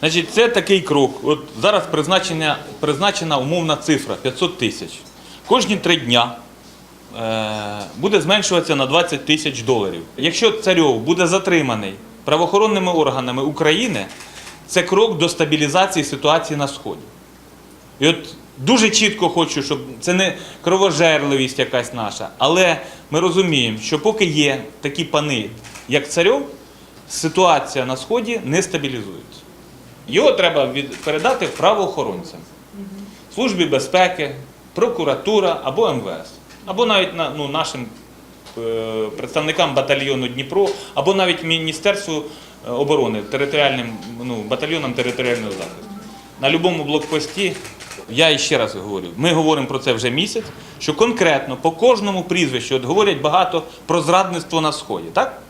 Значить, це такий крок. От зараз призначена, призначена умовна цифра 500 тисяч. Кожні три дня е, буде зменшуватися на 20 тисяч доларів. Якщо царьов буде затриманий правоохоронними органами України, це крок до стабілізації ситуації на Сході. І от дуже чітко хочу, щоб це не кровожерливість якась наша, але ми розуміємо, що поки є такі пани, як царьов, ситуація на Сході не стабілізується. Його треба від, передати правоохоронцям, Службі безпеки, прокуратура або МВС, або навіть на, ну, нашим е, представникам батальйону Дніпро, або навіть Міністерству е, оборони, територіальним ну, батальйонам територіального захисту. На будь-якому блокпості, я ще раз говорю, ми говоримо про це вже місяць, що конкретно по кожному прізвищу, от говорять багато про зрадництво на Сході, так?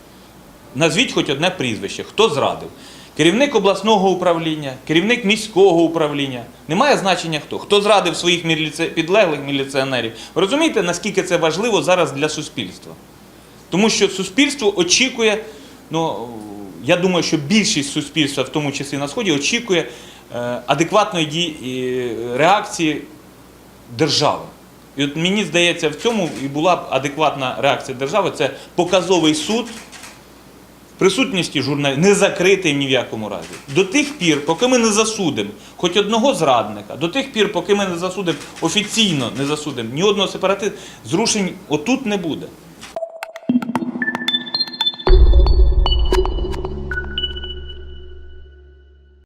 Назвіть хоч одне прізвище, хто зрадив. Керівник обласного управління, керівник міського управління. Немає значення хто. Хто зрадив своїх міліці... підлеглих міліціонерів. Ви розумієте, наскільки це важливо зараз для суспільства? Тому що суспільство очікує, ну я думаю, що більшість суспільства, в тому числі на Сході, очікує е, адекватної дії, е, реакції держави. І от мені здається, в цьому і була б адекватна реакція держави. Це показовий суд в присутності журналістів, не закритий ні в якому разі. До тих пір, поки ми не засудимо хоч одного зрадника, до тих пір, поки ми не засудимо офіційно не засудимо ні одного сепаратиста, зрушень отут не буде.